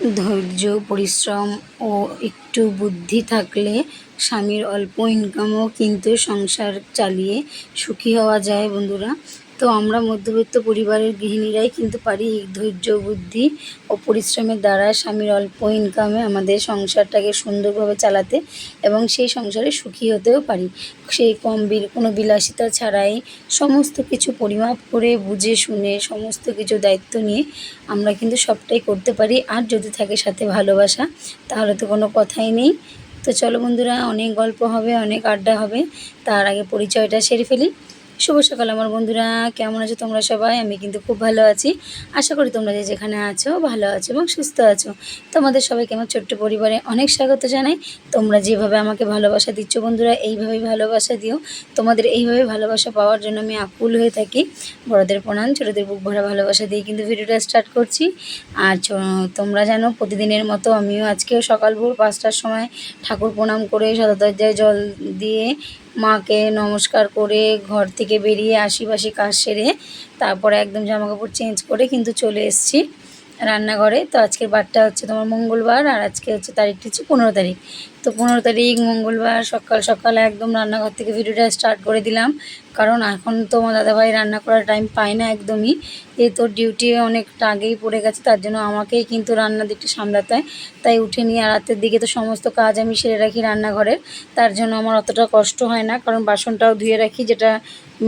ধৈর্য, পরিশ্রম ও একটু বুদ্ধি থাকলে স্বামীর অল্প ইনকামও কিন্তু সংসার চালিয়ে সুখী হওয়া যায় বন্ধুরা। তো আমরা মধ্যবিত্ত পরিবারের গৃহিণীরাই কিন্তু পারি এই ধৈর্য, বুদ্ধি ও পরিশ্রমের দ্বারা স্বামীর অল্প ইনকামে আমাদের সংসারটাকে সুন্দরভাবে চালাতে এবং সেই সংসারে সুখী হতেও পারি। সেই কম বিল, কোনো বিলাসিতা ছাড়াই সমস্ত কিছু পরিমাপ করে, বুঝে, শুনে সমস্ত কিছু দায়িত্ব নিয়ে আমরা কিন্তু সবটাই করতে পারি। আর যদি থাকে সাথে ভালোবাসা, তাহলে তো কোনো কথাই নেই। তো চলো বন্ধুরা, অনেক গল্প হবে, অনেক আড্ডা হবে। তার আগে পরিচয়টা সেরে ফেলি। শুভ সকাল আমার বন্ধুরা। কেমন আছো তোমরা সবাই? আমি কিন্তু খুব ভালো আছি। আশা করি তোমরা যে যেখানে আছো ভালো আছো এবং সুস্থ আছো। তোমাদের সবাইকে আমার ছোট্ট পরিবারে অনেক স্বাগত জানাই। তোমরা যেভাবে আমাকে ভালোবাসা দিচ্ছ বন্ধুরা, এইভাবেই ভালোবাসা দিও। তোমাদের এইভাবে ভালোবাসা পাওয়ার জন্য আমি আকুল হয়ে থাকি। বড়দের প্রণাম, ছোটোদের বুক ভরা ভালোবাসা দিয়ে কিন্তু ভিডিওটা স্টার্ট করছি। আর তোমরা জানো, প্রতিদিনের মতো আমিও আজকেও সকাল ভোর পাঁচটার সময় ঠাকুর প্রণাম করে শতদরজায় জল দিয়ে মাকে নমস্কার করে ঘর থেকে বেরিয়ে আশিপাশি কাজ সেরে তারপরে একদম জামাকাপড় চেঞ্জ করে কিন্তু চলে এসেছি। রান্নাঘরে। তো আজকের বারটা হচ্ছে তোমার মঙ্গলবার আর আজকে হচ্ছে তারিখটি হচ্ছে পনেরো তারিখ। তো পনেরো তারিখ মঙ্গলবার সকাল সকাল একদম রান্নাঘর থেকে ভিডিওটা স্টার্ট করে দিলাম। কারণ এখন তো আমার দাদাভাই রান্না করার টাইম পায় না একদমই। তোর ডিউটি অনেকটা আগেই পড়ে গেছে, তার জন্য আমাকেই কিন্তু রান্নার দিকটা সামলাতে হয়। তাই উঠে নিয়ে রাতের দিকে তো সমস্ত কাজ আমি সেরে রাখি রান্নাঘরের। তার জন্য আমার অতটা কষ্ট হয় না, কারণ বাসনটাও ধুয়ে রাখি, যেটা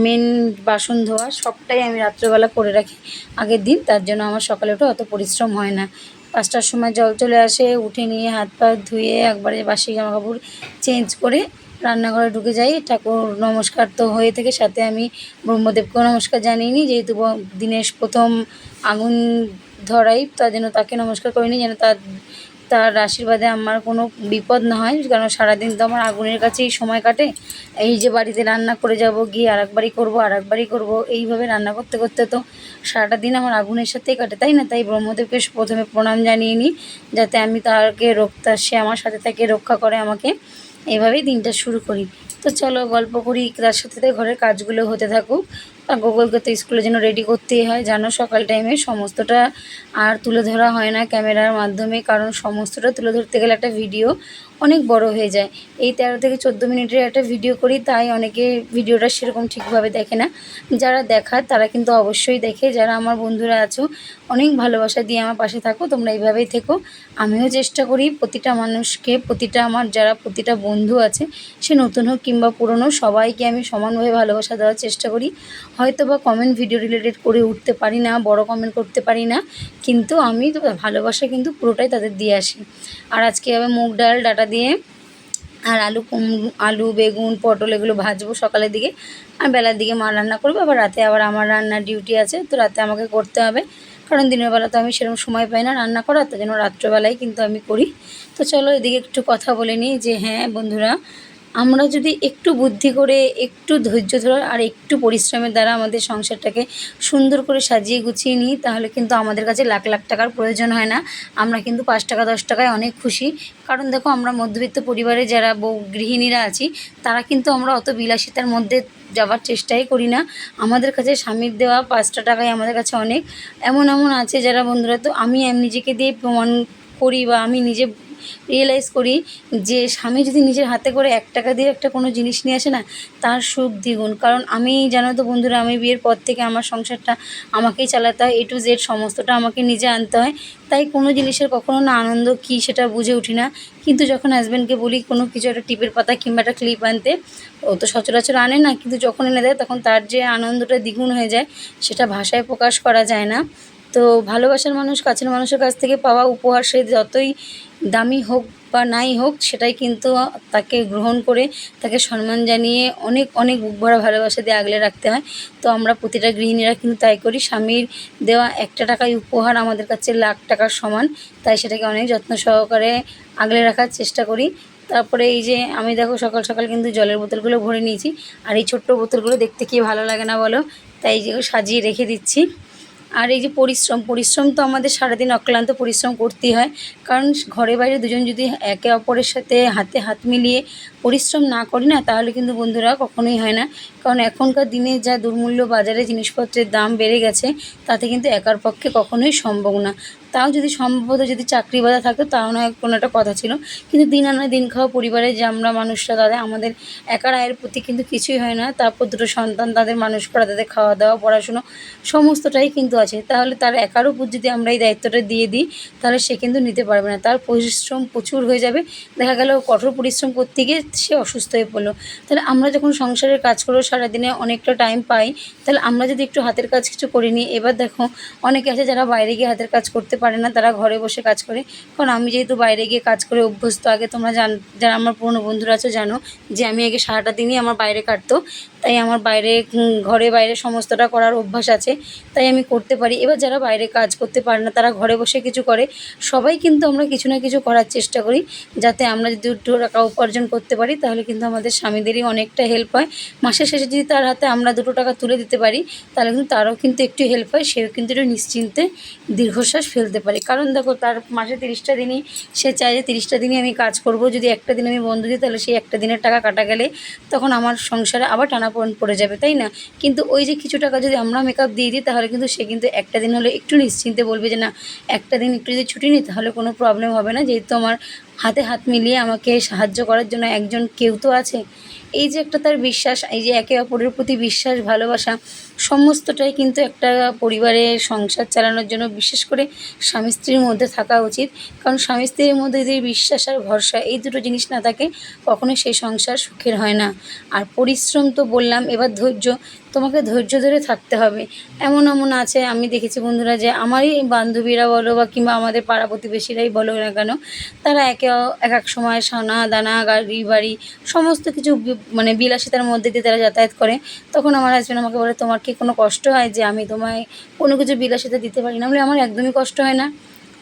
মেন বাসন ধোয়া সবটাই আমি রাত্রেবেলা করে রাখি। আগের দিন তার জন্য আমার সকালে উঠে অত পরিশ্রম হয় না। পাঁচটার সময় জল চলে আসে, উঠে নিয়ে হাত পা ধুয়ে একবারে বাসি জামা কাপড় চেঞ্জ করে রান্নাঘরে ঢুকে যাই। ঠাকুর নমস্কার তো হয়ে থেকে সাথে আমি ব্রহ্মদেবকেও নমস্কার জানিয়ে নিই। যেহেতু দিনের প্রথম আগুন ধরাই, তার জন্য তাকে নমস্কার করে নিই যেন তার তার আশীর্বাদে আমার কোনো বিপদ না হয়, কারণ সারাদিন তো আমার আগুনের কাছেই সময় কাটে। এই যে বাড়িতে রান্না করে যাব, গিয়ে আর একবারই করব আর একবারই করব, এইভাবে রান্না করতে করতে তো সারাটা দিন আমার আগুনের সাথেই কাটে, তাই না? তাই ব্রহ্মদেবকে প্রথমে প্রণাম জানিয়ে নিই, যাতে আমি তাকে রক্ষা, সে আমার সাথে থাকে রক্ষা করে আমাকে। এইভাবেই দিনটা শুরু করি। তো চলো গল্প করি, তার সাথে ঘরের কাজগুলো হতে থাকুক। আর গুগলকে তো স্কুলে যেন রেডি করতেই হয়। জানো, সকাল টাইমে সমস্তটা আর তুলে ধরা হয় না ক্যামেরার মাধ্যমে, কারণ সমস্তটা তুলে ধরতে গেলে একটা ভিডিও অনেক বড় হয়ে যায়। এই তেরো থেকে চোদ্দ মিনিটের একটা ভিডিও করি, তাই অনেকে ভিডিওটা সেরকম ঠিকভাবে দেখে না। যারা দেখার তারা কিন্তু অবশ্যই দেখে। যারা আমার বন্ধুরা আছো, অনেক ভালোবাসা দিয়ে আমার পাশে থাকো, তোমরা এইভাবেই থেকো। আমিও চেষ্টা করি প্রতিটা মানুষকে, প্রতিটা আমার যারা প্রতিটা বন্ধু আছে, সে নতুন হোক কিংবা পুরনো, সবাইকে আমি সমানভাবে ভালোবাসা দেওয়ার চেষ্টা করি। হয়তো বা কমেন্ট ভিডিও রিলেটেড করে উঠতে পারি না, বড় কমেন্ট করতে পারি না, কিন্তু আমি ভালোবাসা কিন্তু পুরোটাই তাদের দিয়ে আসি। আর আজকে হবে মুগ ডাল, ডাটা দিয়ে আর আলু কুম, আলু, বেগুন, পটল এগুলো ভাজবো সকালের দিকে। আর বেলার দিকে মা রান্না করব, আবার রাতে আবার আমার রান্নার ডিউটি আছে, তো রাতে আমাকে করতে হবে। কারণ দিনের বেলা তো আমি সেরকম সময় পাই না রান্না করার তার জন্য রাত্রেবেলায় কিন্তু আমি করি। তো চলো এদিকে একটু কথা বলে নিই যে হ্যাঁ বন্ধুরা আমরা যদি একটু বুদ্ধি করে, একটু ধৈর্য ধরে আর একটু পরিশ্রমের দ্বারা আমাদের সংসারটাকে সুন্দর করে সাজিয়ে গুছিয়ে নিই, তাহলে কিন্তু আমাদের কাছে লাখ লাখ টাকার প্রয়োজন হয় না। আমরা কিন্তু পাঁচ টাকা, দশ টাকায় অনেক খুশি। কারণ দেখো, আমরা মধ্যবিত্ত পরিবারে যারা বউ গৃহিণীরা আছি, তারা কিন্তু আমরা অত বিলাসিতার মধ্যে যাওয়ার চেষ্টাই করি না। আমাদের কাছে স্বামীর দেওয়া পাঁচটা টাকায় আমাদের কাছে অনেক। এমন এমন আছে যারা বন্ধুরা, তো আমি নিজেকে দিয়ে প্রমাণ করি বা আমি নিজে রিয়েলাইজ করি যে স্বামী যদি নিজের হাতে করে এক টাকা দিয়ে একটা কোনো জিনিস নিয়ে আসে না, তার সুখ দ্বিগুণ। কারণ আমি, জানো তো বন্ধুরা, আমি বিয়ের পর থেকে আমার সংসারটা আমাকেই চালাতে হয় এ টু জেড সমস্তটা আমাকে নিজে আনতে হয়। তাই কোনো জিনিসের কখনো না আনন্দ কী সেটা বুঝে উঠি না। কিন্তু যখন হাজব্যান্ডকে বলি, কোনো কিছু একটা টিপের পাতা কিংবা একটা ক্লিপ আনতে, ও তো সচরাচর আনে না, কিন্তু যখন এনে দেয়, তখন তার যে আনন্দটা দ্বিগুণ হয়ে যায়, সেটা ভাষায় প্রকাশ করা যায় না। তো ভালোবাসার মানুষ, কাছের মানুষের কাছ থেকে পাওয়া উপহার, সে যতই দামি হোক বা নাই হোক, সেটাই কিন্তু তাকে গ্রহণ করে তাকে সম্মান জানিয়ে অনেক অনেক বুক ভরা ভালোবাসা দিয়ে আগলে রাখতে হয়। তো আমরা প্রতিটা গৃহিণীরা কিন্তু তাই করি। স্বামীর দেওয়া একটা টাকায় উপহার আমাদের কাছে লাখ টাকার সমান, তাই সেটাকে অনেক যত্ন সহকারে আগলে রাখার চেষ্টা করি। তারপরে এই যে আমি দেখো সকাল সকাল কিন্তু জলের বোতলগুলো ভরে নিয়েছি। আর এই ছোট্ট বোতলগুলো দেখতে কি ভালো লাগে না বলো? তাই যে সাজিয়ে রেখে দিচ্ছি। আর এই যে পরিশ্রম পরিশ্রম তো আমাদের সারাদিন অক্লান্ত পরিশ্রম করতেই হয়। কারণ ঘরে বাইরে দুজন যদি একে অপরের সাথে হাতে হাত মিলিয়ে পরিশ্রম না করি না, তাহলে কিন্তু বন্ধুরা কখনোই হয় না। কারণ এখনকার দিনে যা দুর্মূল্য বাজারে জিনিসপত্রের দাম বেড়ে গেছে, তাতে কিন্তু একার পক্ষে কখনোই সম্ভব না। তাও যদি সম্ভবত যদি চাকরি বাজা থাকতো, তাও নয় কোনো একটা কথা ছিল। কিন্তু দিন আনা দিন খাওয়া পরিবারে যে আমরা মানুষরা, তাদের আমাদের একার আয়ের প্রতি কিন্তু কিছুই হয় না। তারপর দুটো সন্তান, তাদের মানুষ করা, তাদের খাওয়া দাওয়া, পড়াশুনো সমস্তটাই কিন্তু আছে। তাহলে তার একার উপর যদি আমরা এই দায়িত্বটা দিয়ে দিই, তাহলে সে কিন্তু নিতে পারবে না। তার পরিশ্রম প্রচুর হয়ে যাবে। দেখা গেল কঠোর পরিশ্রম করতে গিয়ে সে অসুস্থ হয়ে পড়ল। তাহলে আমরা যখন সংসারের কাজ করব সারাদিনে অনেকটা টাইম পাই, তাহলে আমরা যদি একটু হাতের কাজ কিছু করে নিই, এবার দেখো অনেকে আছে যারা বাইরে গিয়ে হাতের কাজ করতে পারে না, তারা ঘরে বসে কাজ করে। কারণ আমি যেহেতু বাইরে গিয়ে কাজ করে অভ্যস্ত, আগে তোমরা জান, যারা আমার পুরনো বন্ধুরা আছো জানো যে আমি আগে সারাটা দিনই আমার বাইরে কাটতো। তাই আমার বাইরে ঘরে বাইরে সমস্তটা করার অভ্যাস আছে, তাই আমি করতে পারি। এবার যারা বাইরে কাজ করতে পারে না, তারা ঘরে বসে কিছু করে। সবাই কিন্তু আমরা কিছু না কিছু করার চেষ্টা করি, যাতে আমরা যদি টাকা উপার্জন করতে পারি তাহলে কিন্তু আমাদের স্বামীদেরই অনেকটা হেল্প হয়। মাসের শেষে যদি তার হাতে আমরা দুটো টাকা তুলে দিতে পারি, তাহলে কিন্তু তারও কিন্তু একটু হেল্প হয়, সেও কিন্তু একটু নিশ্চিন্তে দীর্ঘশ্বাস ফেলতে পারে। কারণ দেখো, তার মাসে তিরিশটা দিনই সে চায় যে তিরিশটা দিনই আমি কাজ করব, যদি একটা দিন আমি বন্ধ দিই, তাহলে সেই একটা দিনের টাকা কাটা গেলে তখন আমার সংসারে আবার টানাপোড়েন পড়ে যাবে, তাই না? কিন্তু ওই যে কিছু টাকা যদি আমরা মেকআপ দিয়ে দিই, তাহলে কিন্তু সে কিন্তু একটা দিন হলে একটু নিশ্চিন্তে বলবে যে, না, একটা দিন একটু যদি ছুটি নিই, তাহলে কোনো প্রবলেম হবে না। যেহেতু আমার হাতে হাত মিলিয়ে আমাকে সাহায্য করার জন্য একজন কেউ তো আছে। এই যে একটা তার বিশ্বাস, এই যে একে অপরের প্রতি বিশ্বাস, ভালোবাসা সমস্তটাই কিন্তু একটা পরিবারের সংসার চালানোর জন্য বিশেষ করে স্বামী স্ত্রীর মধ্যে থাকা উচিত। কারণ স্বামী স্ত্রীর মধ্যে যদি বিশ্বাস আর ভরসা, এই দুটো জিনিস না থাকে কখনোই সেই সংসার সুখের হয় না। আর পরিশ্রম তো বললাম, এবার ধৈর্য, তোমাকে ধৈর্য ধরে থাকতে হবে। এমন এমন আছে, আমি দেখেছি বন্ধুরা, যে আমারই বান্ধবীরা বলো বা কিংবা আমাদের পাড়া প্রতিবেশীরাই বলো না কেন, তারা একে এক এক সময় সোনা, দানা, গাড়ি, বাড়ি, সমস্ত কিছু মানে বিলাসিতার মধ্যে দিয়ে তারা যাতায়াত করে। তখন আমার হাজব্যান্ড আমাকে বলে, তোমার কি কোনো কষ্ট হয় যে আমি তোমায় কোনো কিছু বিলাসিতা দিতে পারি না। বলে, আমার একদমই কষ্ট হয় না।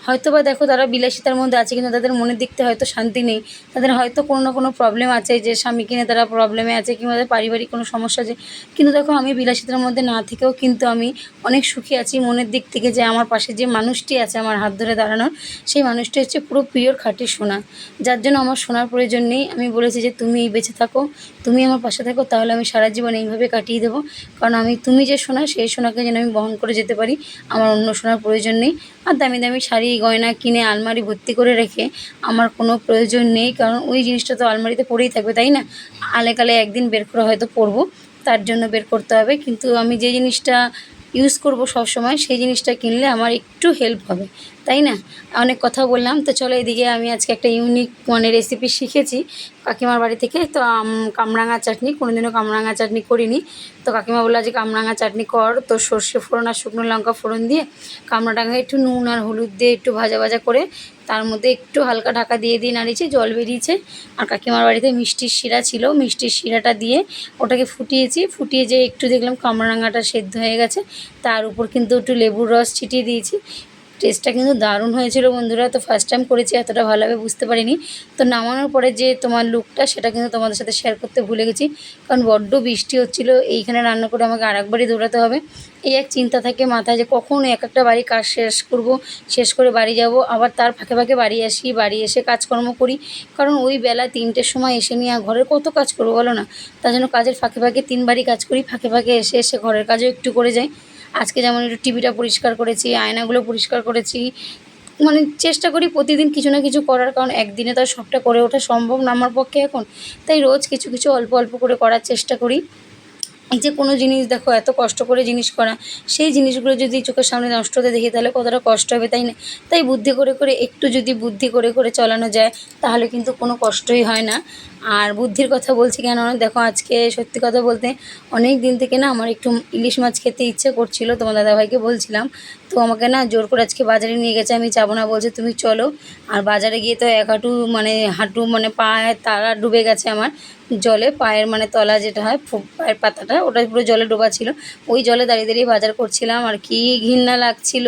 হয়তো বা দেখো তারা বিলাসিতার মধ্যে আছে, কিন্তু তাদের মনের দিক থেকে হয়তো শান্তি নেই। তাদের হয়তো কোনো না কোনো প্রবলেম আছে যে স্বামী কিনে তারা প্রবলেমে আছে কিংবা তাদের পারিবারিক কোনো সমস্যা আছে কিন্তু দেখো আমি বিলাসিতার মধ্যে না থেকেও কিন্তু আমি অনেক সুখী আছি মনের দিক থেকে যে আমার পাশে যে মানুষটি আছে আমার হাত ধরে দাঁড়ানোর, সেই মানুষটি হচ্ছে পুরো পিওর খাঁটি সোনা। যার জন্য আমার সোনার প্রয়োজন নেই। আমি বলেছি যে তুমি বেঁচে থাকো, তুমি আমার পাশে থাকো, তাহলে আমি সারা জীবন এইভাবে কাটিয়ে দেবো। কারণ আমি তুমি যে সোনা, সেই সোনাকে যেন আমি বহন করে যেতে পারি, আমার অন্য সোনার প্রয়োজন নেই। আর দামি দামি শাড়ি গয়না কিনে আলমারি ভর্তি করে রেখে আমার কোনো প্রয়োজন নেই, কারণ ওই জিনিসটা তো আলমারিতে পড়েই থাকবে, তাই না? আলে কালে একদিন বের করে হয়তো পরবো, তার জন্য বের করতে হবে, কিন্তু আমি যে জিনিসটা ইউজ করব সব সময় সেই জিনিসটা কিনলে আমার একটু হেল্প হবে। তাই না? অনেক কথা বললাম। তো চলো এদিকে আমি আজকে একটা ইউনিক মানে রেসিপি শিখেছি। কাকিমার বাড়ি থেকে তো কামরাঙা চাটনি। কোনোদিনও কামরাঙা চাটনি করিনি। তো কাকিমা বলল যে কামরাঙা চাটনি কর। তো সর্ষে ফোড়ন আর শুকনো লঙ্কা ফোড়ন দিয়ে কামড়াটাকে একটু নুন আর হলুদ দিয়ে একটু ভাজা ভাজা করে তার মধ্যে একটু হালকা ঢাকা দিয়ে দিয়ে নাড়িয়েছি, জল বেরিয়েছে। আর কাকিমার বাড়িতে মিষ্টির শিরা ছিল। মিষ্টির শিরাটা দিয়ে ওটাকে ফুটিয়েছি। ফুটিয়ে যে একটু দেখলাম কামরাঙাটা সেদ্ধ হয়ে গেছে। তার উপর কিন্তু একটু লেবুর রস ছিটিয়ে দিয়েছি। টেস্টটা কিন্তু দারুণ হয়েছিল বন্ধুরা। তো ফার্স্ট টাইম করেছি, এতটা ভালোভাবে বুঝতে পারিনি। তো নামানোর পরে যে তোমার লুকটা সেটা কিন্তু তোমাদের সাথে শেয়ার করতে ভুলে গেছি। কারণ বড্ড বৃষ্টি হচ্ছিল, এইখানে রান্না করে আমাকে আরেকবারই দৌড়াতে হবে। এই এক চিন্তা থাকে মাথায় যে কখন এক একটা বাড়ি কাজ শেষ করব, শেষ করে বাড়ি যাব, আবার তার ফাঁকে ফাঁকে বাড়ি আসি, বাড়ি এসে কাজকর্ম করি। কারণ ওই বেলা তিনটের সময় এসে নিয়ে ঘরের কত কাজ করব বলো না? তার জন্য কাজের ফাঁকে ফাঁকে তিনবারই কাজ করি, ফাঁকে ফাঁকে এসে এসে ঘরের কাজও একটু করে যাই। আজকে যেমন একটু টিভিটা পরিষ্কার করেছি, আয়নাগুলো পরিষ্কার করেছি মানে চেষ্টা করি প্রতিদিন কিছু না কিছু করার, কারণ একদিনে তো সবটা করে ওঠা সম্ভব না আমার পক্ষে এখন। তাই রোজ কিছু কিছু অল্প অল্প করে করার চেষ্টা করি। এই যে কোনো জিনিস দেখো, এত কষ্ট করে জিনিস করা, সেই জিনিসগুলো যদি চোখের সামনে নষ্ট হতে দেখি, তাহলে কতটা কষ্ট হবে, তাই না? তাই বুদ্ধি করে করে, একটু যদি বুদ্ধি করে করে চালানো যায়, তাহলে কিন্তু কোনো কষ্টই হয় না। আর বুদ্ধির কথা বলছি কেন? দেখো, আজকে সত্যি কথা বলতে অনেক দিন থেকে না আমার একটু ইলিশ মাছ খেতে ইচ্ছে করছিল তোমার দাদাভাইকে বলছিলাম, তো আমাকে না জোর করে আজকে বাজারে নিয়ে গেছে, আমি যাব না, বলছে তুমি চলো। আর বাজারে গিয়ে তো এক হাঁটু মানে হাঁটু মানে পায়ের তারা ডুবে গেছে আমার জলে পায়ের মানে তলা যেটা হয় পায়ের পাতাটা, ওটা পুরো জলে ডোবা ছিল। ওই জলে দাঁড়িয়ে দাঁড়িয়ে বাজার করছিলাম, আর কি ঘৃণা লাগছিল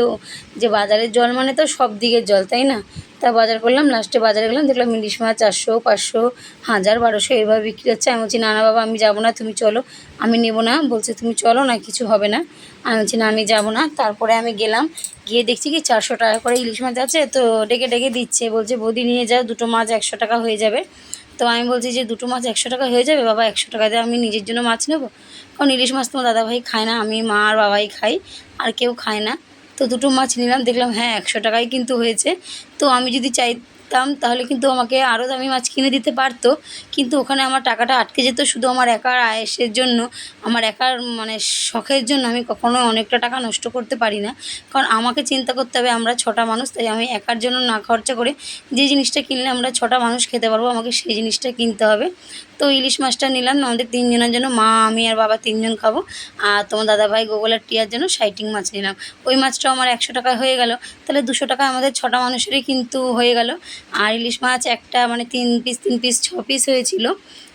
যে বাজারের জল মানে তো সব দিকের জল, তাই না? তা বাজার করলাম লাস্টে বাজারে গেলাম, দেখলাম ইলিশ মাছ চারশো, পাঁচশো, হাজার, বারোশো, এভাবে বিক্রি হচ্ছে। আমি বলছি, না না, বাবা, আমি যাব না, তুমি চলো। আমি নেব না, বলছে, তুমি চলো না, কিছু হবে না। আমি বলছি, না, আমি যাব না। তারপরে আমি গেলাম, গিয়ে দেখছি কি চারশো টাকা করে ইলিশ মাছ আছে, তো ডেকে ডেকে দিচ্ছে। বলছে, বৌদি, নিয়ে যাও, দুটো মাছ একশো টাকা হয়ে যাবে। তো আমি বলছি যে দুটো মাছ একশো টাকা হয়ে যাবে, বাবা একশো টাকা দিয়ে আমি নিজের জন্য মাছ নেব। কারণ ইলিশ মাছ তোমার দাদাভাই খায় না, আমি মা আর বাবাই খাই, আর কেউ খায় না। তো দুটো মাছ নিলাম, দেখলাম হ্যাঁ একশো টাকায় কিন্তু হয়েছে। তো আমি যদি চাইতাম তাহলে কিন্তু আমাকে আরও দামি মাছ কিনে দিতে পারতো। কিন্তু ওখানে আমার টাকাটা আটকে যেত শুধু আমার একার আয়েসের জন্য। আমার একার মানে শখের জন্য আমি কখনো অনেকটা টাকা নষ্ট করতে পারি না। কারণ আমাকে চিন্তা করতে হবে, আমরা ছটা মানুষ, তাই আমি একার জন্য না খরচা করে যে জিনিসটা কিনলে আমরা ছটা মানুষ খেতে পারব, আমাকে সেই জিনিসটা কিনতে হবে। তো ইলিশ মাছটা নিলাম, আমাদের তিনজনের জন্য, মা, আমি আর বাবা তিনজন খাব। আর তোমার দাদাভাই গোগল আর টিয়ার জন্য সাইটিং মাছ নিলাম। ওই মাছটাও আমার একশো টাকায় হয়ে গেল। তাহলে দুশো টাকা আমাদের ছটা মানুষেরই কিন্তু হয়ে গেল। আর ইলিশ মাছ একটা মানে তিন পিস তিন পিস ছ পিস হয়েছিল।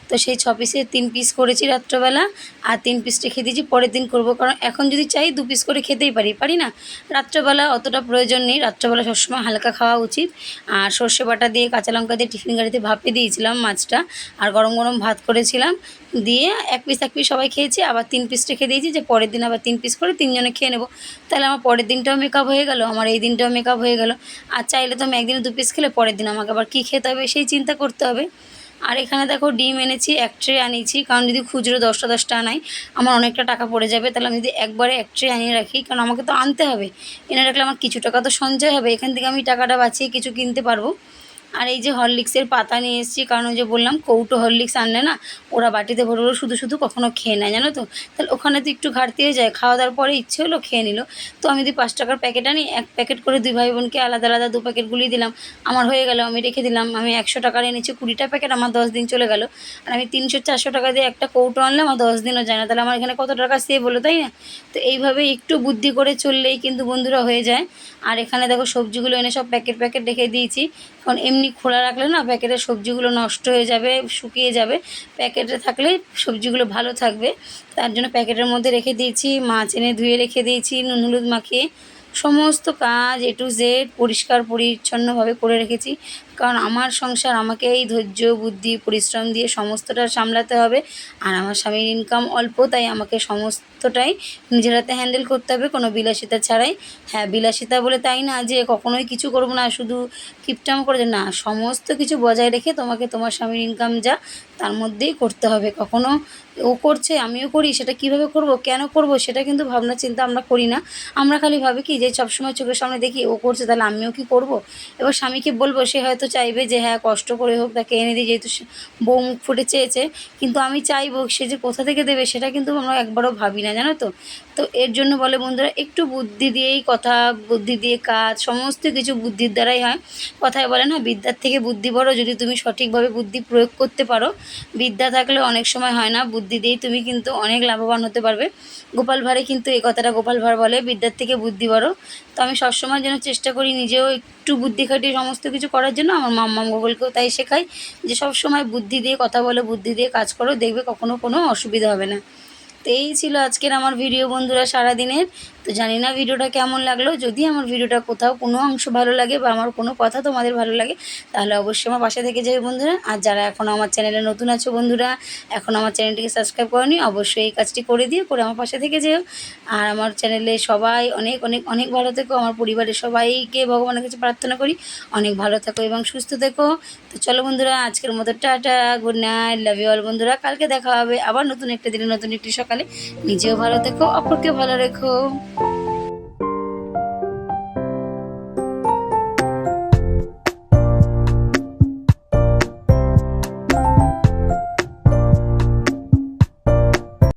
তো সেই ছ পিসের তিন পিস করেছি রাত্রবেলা, আর তিন পিস রেখে দিয়েছি, পরের দিন করব। কারণ এখন যদি চাই, দু পিস করে খেতেই পারি পারি না? রাত্রবেলা অতটা প্রয়োজন নেই, রাত্রবেলা সবসময় হালকা খাওয়া উচিত। আর সর্ষে বাটা দিয়ে কাঁচা লঙ্কা দিয়ে টিফিন গাড়িতে ভাপে দিয়েছিলাম মাছটা, আর গরম গরম ভাত করেছিলাম। দিয়ে এক পিস এক পিস সবাই খেয়েছি, আবার তিন পিস রেখে দিয়েছি যে পরের দিন আবার তিন পিস করে তিনজনে খেয়ে নেব। তাহলে আমার পরের দিনটাও মেকআপ হয়ে গেল, আমার এই দিনটাও মেকআপ হয়ে গেল। আর চাইলে তো আমি একদিনে দু পিস খেলে পরের দিন আমাকে আবার কী খেতে হবে সেই চিন্তা করতে হবে। আর এখানে দেখো ডিম এনেছি, এক ট্রে আনিয়েছি, কারণ যদি খুচরো দশটা দশটা আনাই, আমার অনেকটা টাকা পড়ে যাবে। তাহলে আমি যদি একবারে এক ট্রে আনিয়ে রাখি, কারণ আমাকে তো আনতে হবে। এনে রাখলে আমার কিছু টাকা তো সঞ্চয় হবে, এখান থেকে আমি টাকাটা বাঁচিয়ে কিছু কিনতে পারব। আর এই যে হরলিক্সের পাতা নিয়ে এসেছি, কারণ ওই যে বললাম, কৌটো হরলিক্স আনলে না, ওরা বাটিতে ভরে ভরে শুধু শুধু কখনো খেয়ে নেয়, জানো তো? তাহলে ওখানে তো একটু ঘাটতি হয়ে যায়। খাওয়া দাওয়ার পরে ইচ্ছে হলো খেয়ে নিল। তো আমি যদি পাঁচ টাকার প্যাকেট আনি, এক প্যাকেট করে দুই ভাই বোনকে আলাদা আলাদা দু প্যাকেট গুলিয়ে দিলাম। আমার হয়ে গেল, আমি রেখে দিলাম। আমি একশো টাকার এনেছি, কুড়িটা প্যাকেট আমার দশ দিন চলে গেল। আর আমি তিনশো, চারশো টাকা দিয়ে একটা কৌটো আনলে আমার দশ দিনও যায় না। তাহলে আমার এখানে কত টাকা সেভ হলো, তাই না? তো এইভাবে একটু বুদ্ধি করে চললেই কিন্তু বন্ধুরা হয়ে যায়। আর এখানে দেখো সবজিগুলো এনে সব প্যাকেট প্যাকেট রেখে দিয়েছি। কারণ এমনি খোলা রাখলে না প্যাকেটের সবজিগুলো নষ্ট হয়ে যাবে, শুকিয়ে যাবে। প্যাকেটে থাকলে সবজিগুলো ভালো থাকবে। তার জন্য প্যাকেটের মধ্যে রেখে দিয়েছি, মাছ এনে ধুয়ে রেখে দিয়েছি, নুন, হলুদ মাখিয়ে। সমস্ত কাজ এ টু জেড পরিষ্কার, পরিচ্ছন্নভাবে করে রেখেছি। কারণ আমার সংসার আমাকে এই ধৈর্য, বুদ্ধি, পরিশ্রম দিয়ে সমস্তটা সামলাতে হবে। আর আমার স্বামীর ইনকাম অল্প, তাই আমাকে সমস্তটাই নিজের হাতে হ্যান্ডেল করতে হবে, কোনো বিলাসিতা ছাড়াই। হ্যাঁ বিলাসিতা বলে তাই না যে কখনোই কিছু করব না, শুধু কিপটাম করে না, সমস্ত কিছু বজায় রেখে তোমাকে তোমার স্বামীর ইনকাম যা, তার মধ্যেই করতে হবে। কখনো ও করছে, আমিও করি, সেটা কীভাবে করব, কেন করব, সেটা কিন্তু ভাবনা চিন্তা আমরা করি না। আমরা খালি ভাবি কি, যে সবসময় চোখের সামনে দেখি ও করছে, তাহলে আমিও কি করব? এবার স্বামীকে বলব, সে হয়তো চাইবে যে হ্যাঁ কষ্ট করে হোক, তাকে এনে দিই, যেহেতু বউ মুখ ফুটে চেয়েছে। কিন্তু আমি চাইব সে যে কোথা থেকে দেবে, সেটা কিন্তু আমরা একবারও ভাবি না, জানো তো? তো এর জন্য বলে বন্ধুরা, একটু বুদ্ধি দিয়েই কথা, বুদ্ধি দিয়ে কাজ, সমস্ত কিছু বুদ্ধির দ্বারাই হয়। কথায় বলে না, বিদ্যার থেকে বুদ্ধি বড় যদি তুমি সঠিকভাবে বুদ্ধি প্রয়োগ করতে পারো। বিদ্যা থাকলে অনেক সময় হয় না, বুদ্ধি দিয়েই তুমি কিন্তু অনেক লাভবান হতে পারবে। গোপাল ভাঁড়ে কিন্তু এই কথাটা গোপাল ভাঁড় বলে, বিদ্যার থেকে বুদ্ধি বড়। তো আমি সবসময় যেন চেষ্টা করি নিজেও একটু বুদ্ধি খাটিয়ে সমস্ত কিছু করার জন্য। আমার মাম্মাম গোগলকেও তাই শেখাই যে সব সময় বুদ্ধি দিয়ে কথা বলো, বুদ্ধি দিয়ে কাজ করো, দেখবে কখনো কোনো অসুবিধা হবে না। এই ছিল আজকের আমার ভিডিও বন্ধুরা সারাদিনের। তো জানি না ভিডিওটা কেমন লাগল। যদি আমার ভিডিওটা কোথাও কোনো অংশ ভালো লাগে বা আমার কোনো কথা তোমাদের ভালো লাগে, তাহলে অবশ্যই আমার পাশে থেকে যাবে বন্ধুরা। আর যারা এখনও আমার চ্যানেলে নতুন আছো বন্ধুরা, এখন আমার চ্যানেলটিকে সাবস্ক্রাইব করনি, অবশ্যই এই কাজটি করে দিও, করে আমার পাশে থেকে যেও। আর আমার চ্যানেলে সবাই অনেক অনেক অনেক ভালো থেকো। আমার পরিবারের সবাইকে ভগবানের কাছে প্রার্থনা করি, অনেক ভালো থেকো এবং সুস্থ থেকো। তো চলো বন্ধুরা, আজকের মতো tata, good night love you all বন্ধুরা। কালকে দেখা হবে আবার নতুন একটা দিনে, নতুন একটি সকালে। নিজেও ভালো থেকো অপরকে ভালো রেখো।